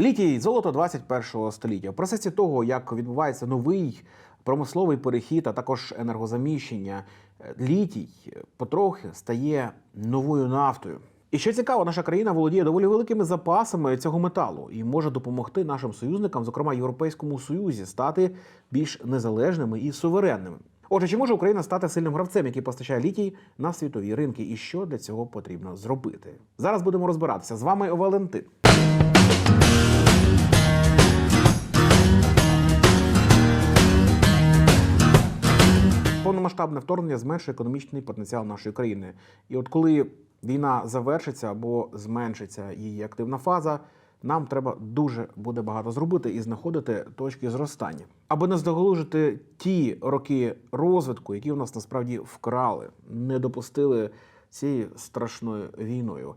Літій золото 21 століття. В процесі того, як відбувається новий промисловий перехід, а також енергозаміщення, е, літій потрохи стає новою нафтою. І що цікаво, наша країна володіє доволі великими запасами цього металу і може допомогти нашим союзникам, зокрема Європейському Союзі, стати більш незалежними і суверенними. Отже, чи може Україна стати сильним гравцем, який постачає літій на світові ринки, і що для цього потрібно зробити? Зараз будемо розбиратися. З вами Валентин. Повномасштабне вторгнення зменшує економічний потенціал нашої країни. І от коли війна завершиться або зменшиться її активна фаза, нам треба дуже буде багато зробити і знаходити точки зростання, аби не здоголужити ті роки розвитку, які в нас насправді вкрали, не допустили цією страшною війною.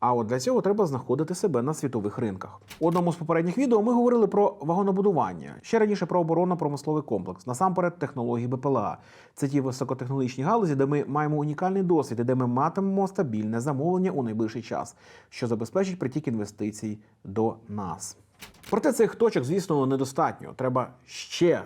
А от для цього треба знаходити себе на світових ринках. У одному з попередніх відео ми говорили про вагонобудування, ще раніше про оборонно-промисловий комплекс, насамперед технології БПЛА. Це ті високотехнологічні галузі, де ми маємо унікальний досвід і де ми матимемо стабільне замовлення у найближчий час, що забезпечить притік інвестицій до нас. Проте цих точок, звісно, недостатньо. Треба ще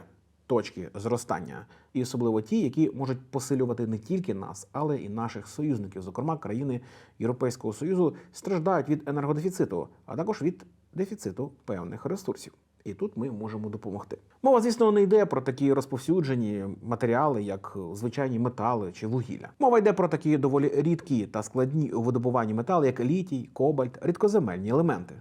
точки зростання, і особливо ті, які можуть посилювати не тільки нас, але і наших союзників. Зокрема, країни Європейського союзу страждають від енергодефіциту, а також від дефіциту певних ресурсів. І тут ми можемо допомогти. Мова, звісно, не йде про такі розповсюджені матеріали, як звичайні метали чи вугілля. Мова йде про такі доволі рідкі та складні у видобуванні метали, як літій, кобальт, рідкоземельні елементи.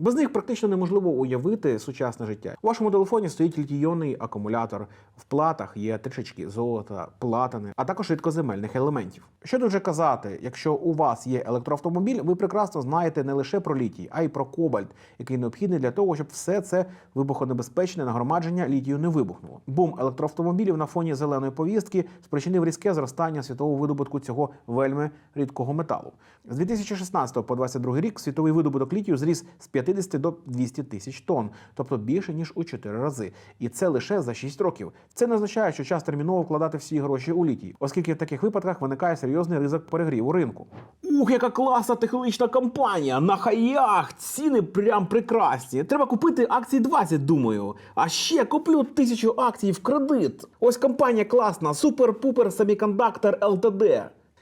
Без них практично неможливо уявити сучасне життя. У вашому телефоні стоїть літійонний акумулятор. В платах є трішечки золота, платини, а також рідкоземельних елементів. Що тут вже казати, якщо у вас є електроавтомобіль, ви прекрасно знаєте не лише про літій, а й про кобальт, який необхідний для того, щоб все це вибухонебезпечне нагромадження літію не вибухнуло. Бум електроавтомобілів на фоні зеленої повістки спричинив різке зростання світового видобутку цього вельми рідкого металу. З 2016 по 2022 рік світовий видобуток літію зріс з 50 до 200 тисяч тонн, тобто більше ніж у 4 рази. І це лише за 6 років. Це не означає, що час терміново вкладати всі гроші у літій, оскільки в таких випадках виникає серйозний ризик перегріву ринку. Ух, яка класна технологічна компанія! На хаях! Ціни прям прекрасні. Треба купити акції 20, думаю. А ще куплю тисячу акцій в кредит. Ось компанія класна, супер-пупер семікондактор ЛТД.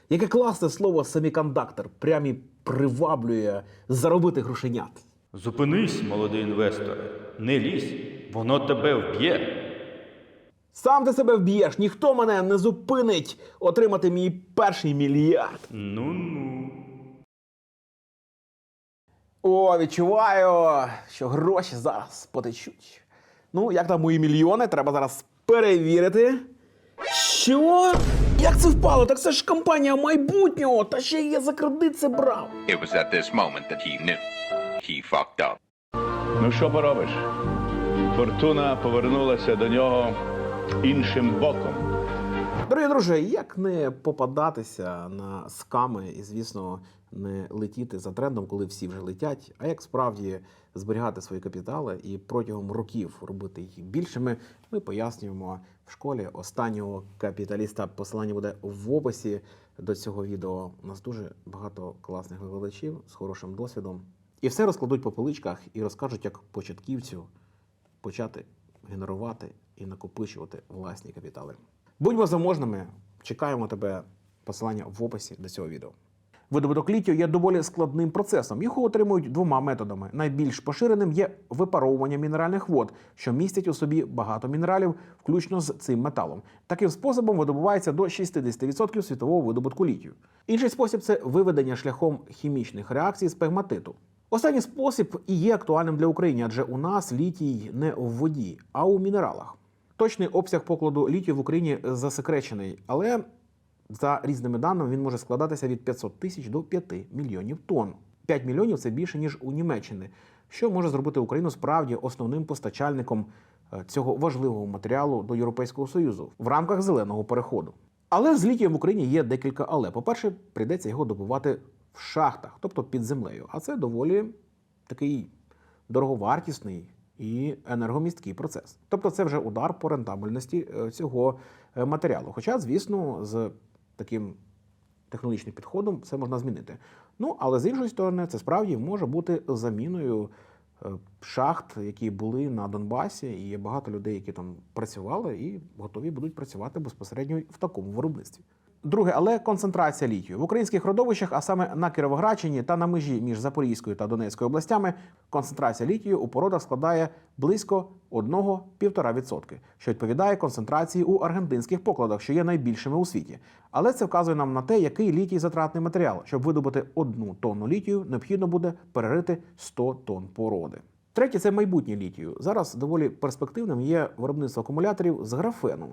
Яке класне слово семікондактор, прям і приваблює заробити грошенят. Зупинись, молодий інвесторе, не лізь, воно тебе вб'є. Сам ти себе вб'єш, ніхто мене не зупинить отримати мій перший мільярд. Ну-ну. О, відчуваю, що гроші зараз потечуть. Ну, як там мої мільйони, треба зараз перевірити. Що? Як це впало? Так це ж компанія майбутнього, та ще й я за кредит це брав. It was at this moment that he knew. He fucked up. Ну що поробиш? Фортуна повернулася до нього іншим боком. Дорогі друзі, як не попадатися на сками і, звісно, не летіти за трендом, коли всі вже летять, а як справді зберігати свої капітали і протягом років робити їх більшими, ми пояснюємо в школі останнього капіталіста. Посилання буде в описі до цього відео. У нас дуже багато класних викладачів з хорошим досвідом. І все розкладуть по поличках і розкажуть, як початківцю почати генерувати і накопичувати власні капітали. Будьмо заможними, чекаємо тебе. Посилання в описі до цього відео. Видобуток літію є доволі складним процесом. Його отримують двома методами. Найбільш поширеним є випаровування мінеральних вод, що містять у собі багато мінералів, включно з цим металом. Таким способом видобувається до 60% світового видобутку літію. Інший спосіб це виведення шляхом хімічних реакцій з пегматиту. Останній спосіб і є актуальним для України, адже у нас літій не в воді, а у мінералах. Точний обсяг покладу літію в Україні засекречений, але за різними даними він може складатися від 500 тисяч до 5 мільйонів тонн. 5 мільйонів це більше ніж у Німеччини, що може зробити Україну справді основним постачальником е, цього важливого матеріалу до Європейського союзу в рамках зеленого переходу. Але з літієм в Україні є декілька але. По-перше, прийдеться його добувати в шахтах, тобто під землею. А це доволі такий дороговартісний і енергомісткий процес. Тобто, це вже удар по рентабельності е, цього е, матеріалу. Хоча, звісно, з таким технологічним підходом все можна змінити. Ну, але з іншої сторони, це справді може бути заміною е, шахт, які були на Донбасі, і є багато людей, які там працювали і готові будуть працювати безпосередньо в такому виробництві. Друге, але концентрація літію в українських родовищах, а саме на Кіровоградщині та на межі між Запорізькою та Донецькою областями, концентрація літію у породах складає близько 1-1,5%, що відповідає концентрації у аргентинських покладах, що є найбільшими у світі. Але це вказує нам на те, який літій затратний матеріал. Щоб видобути одну тонну літію, необхідно буде перерити 100 тонн породи. Третє це майбутнє літію. Зараз доволі перспективним є виробництво акумуляторів з графену.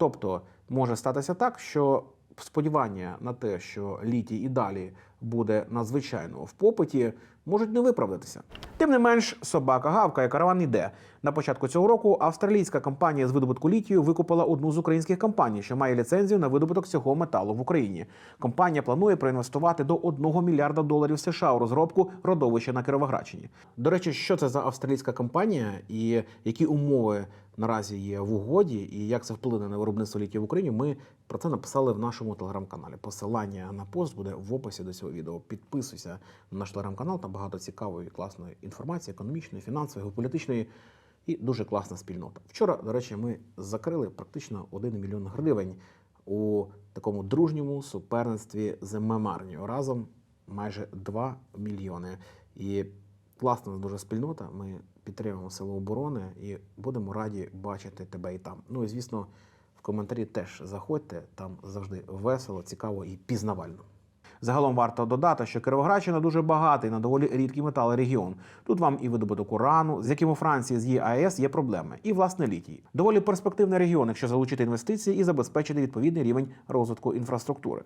Тобто може статися так, що сподівання на те, що літій і далі буде надзвичайно в попиті, можуть не виправдатися. Тим не менш, собака гавкає, караван йде. На початку цього року австралійська компанія з видобутку літію викупила одну з українських компаній, що має ліцензію на видобуток цього металу в Україні. Компанія планує проінвестувати до 1 мільярда доларів США у розробку родовища на Кіровоградщині. До речі, що це за австралійська компанія і які умови наразі є в угоді, і як це вплине на виробництво літію в Україні, ми про це написали в нашому телеграм-каналі. Посилання на пост буде в описі до цього відео. Підписуйся на наш телеграм-канал, там багато цікавої, класної інформації, економічної, фінансової, геополітичної і дуже класна спільнота. Вчора, до речі, ми закрили практично 1 мільйон гривень у такому дружньому суперництві з мемарнію. Разом майже 2 мільйони. І класна дуже спільнота. Ми підтримуємо силу оборони і будемо раді бачити тебе і там. Ну і звісно, в коментарі теж заходьте, там завжди весело, цікаво і пізнавально. Загалом варто додати, що Кіровоградщина дуже багатий на доволі рідкі метали регіон. Тут вам і видобуток урану, з яким у Франції з її АЕС є проблеми, і власне літій. Доволі перспективний регіон, якщо залучити інвестиції і забезпечити відповідний рівень розвитку інфраструктури.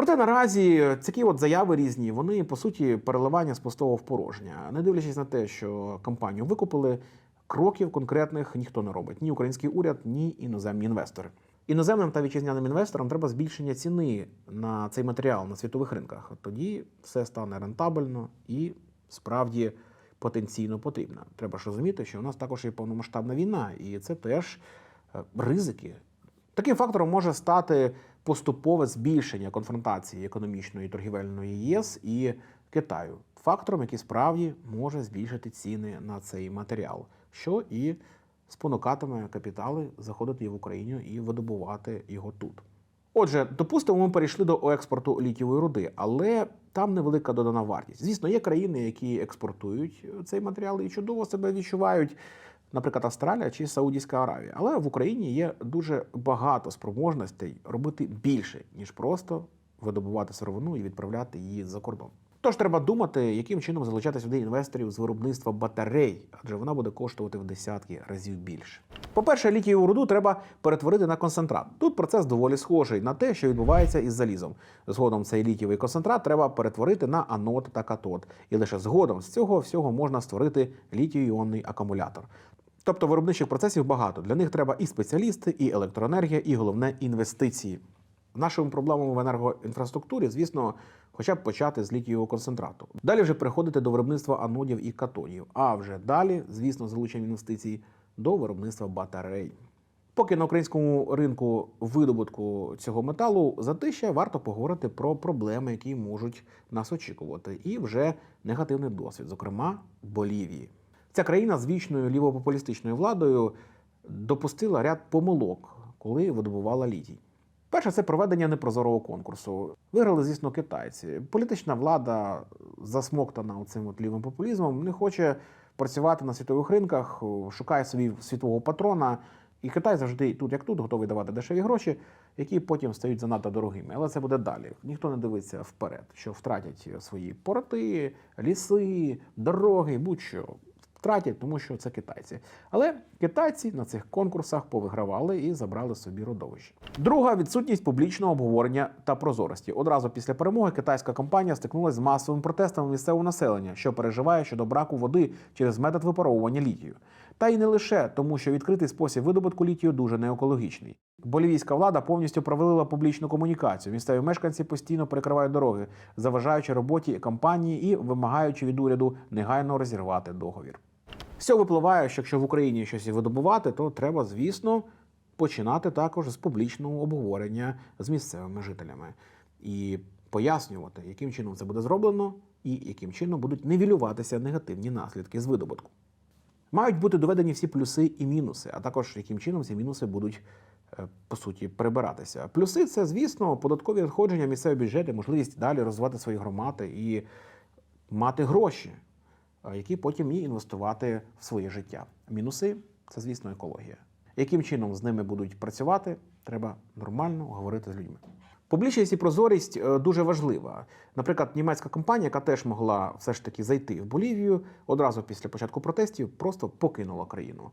Проте наразі такі от заяви різні, вони по суті переливання з пустого в порожнє. Не дивлячись на те, що компанію викупили, кроків конкретних ніхто не робить ні український уряд, ні іноземні інвестори. Іноземним та вітчизняним інвесторам треба збільшення ціни на цей матеріал на світових ринках. Тоді все стане рентабельно і справді потенційно потрібно. Треба ж розуміти, що у нас також є повномасштабна війна, і це теж е, ризики. Таким фактором може стати поступове збільшення конфронтації економічної і торгівельної ЄС і Китаю, фактором, який справді може збільшити ціни на цей матеріал, що і спонукатиме капітали заходити в Україну і видобувати його тут. Отже, допустимо, ми перейшли до експорту літієвої руди, але там невелика додана вартість. Звісно, є країни, які експортують цей матеріал і чудово себе відчувають, наприклад, Австралія чи Саудівська Аравія. Але в Україні є дуже багато спроможностей робити більше, ніж просто видобувати сировину і відправляти її за кордон. Тож треба думати, яким чином залучати сюди інвесторів з виробництва батарей, адже вона буде коштувати в десятки разів більше. По-перше, літієву руду треба перетворити на концентрат. Тут процес доволі схожий на те, що відбувається із залізом. Згодом цей літієвий концентрат треба перетворити на анод та катод, і лише згодом з цього всього можна створити літій-іонний акумулятор. Тобто виробничих процесів багато. Для них треба і спеціалісти, і електроенергія, і головне інвестиції. Нашими проблемами в енергоінфраструктурі, звісно, хоча б почати з літієвого концентрату. Далі вже переходити до виробництва анодів і катодів. А вже далі, звісно, залучення інвестицій до виробництва батарей. Поки на українському ринку видобутку цього металу затища, варто поговорити про проблеми, які можуть нас очікувати, і вже негативний досвід, зокрема Болівії. Ця країна з вічною лівопопулістичною владою допустила ряд помилок, коли видобувала літій. Перше, це проведення непрозорого конкурсу. Виграли, звісно, китайці. Політична влада, засмоктана цим лівим популізмом, не хоче працювати на світових ринках, шукає собі світового патрона. І Китай завжди тут, як тут, готовий давати дешеві гроші, які потім стають занадто дорогими. Але це буде далі. Ніхто не дивиться вперед, що втратять свої порти, ліси, дороги, будь-що. Втратять, тому що це китайці. Але китайці на цих конкурсах повигравали і забрали собі родовище. Друга відсутність публічного обговорення та прозорості. Одразу після перемоги китайська компанія стикнулася з масовими протестами місцевого населення, що переживає щодо браку води через метод випаровування літію. Та й не лише тому, що відкритий спосіб видобутку літію дуже неекологічний. Болівійська влада повністю провалила публічну комунікацію. Місцеві мешканці постійно перекривають дороги, заважаючи роботі компанії і вимагаючи від уряду негайно розірвати договір. З цього випливає, що якщо в Україні щось видобувати, то треба, звісно, починати також з публічного обговорення з місцевими жителями і пояснювати, яким чином це буде зроблено, і яким чином будуть нівелюватися негативні наслідки з видобутку. Мають бути доведені всі плюси і мінуси, а також яким чином ці мінуси будуть е, по суті прибиратися. Плюси це, звісно, податкові надходження, місцеві бюджети, можливість далі розвивати свої громади і мати гроші, які потім і інвестувати в своє життя. Мінуси це, звісно, екологія. Яким чином з ними будуть працювати, треба нормально говорити з людьми. Публічність і прозорість е, дуже важлива. Наприклад, німецька компанія, яка теж могла все ж таки зайти в Болівію, одразу після початку протестів просто покинула країну.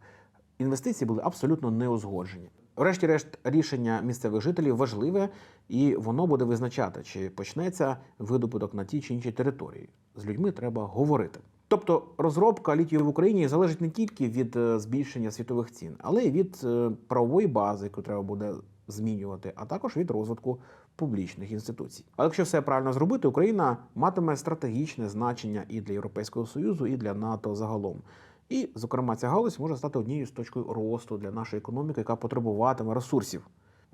Інвестиції були абсолютно неузгоджені. Врешті-решт, рішення місцевих жителів важливе, і воно буде визначати, чи почнеться видобуток на тій чи іншій території. З людьми треба говорити. Тобто розробка літію в Україні залежить не тільки від е, збільшення світових цін, але й від е, правової бази, яку треба буде змінювати, а також від розвитку публічних інституцій. А якщо все правильно зробити, Україна матиме стратегічне значення і для Європейського Союзу, і для НАТО загалом. І, зокрема, ця галузь може стати однією з точкою росту для нашої економіки, яка потребуватиме ресурсів.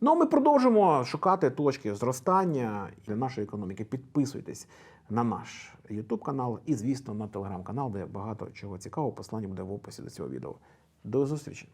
Ну, а ми продовжимо шукати точки зростання для нашої економіки. Підписуйтесь на наш YouTube канал і, звісно, на телеграм-канал, де багато чого цікавого. Послання буде в описі до цього відео. До зустрічі!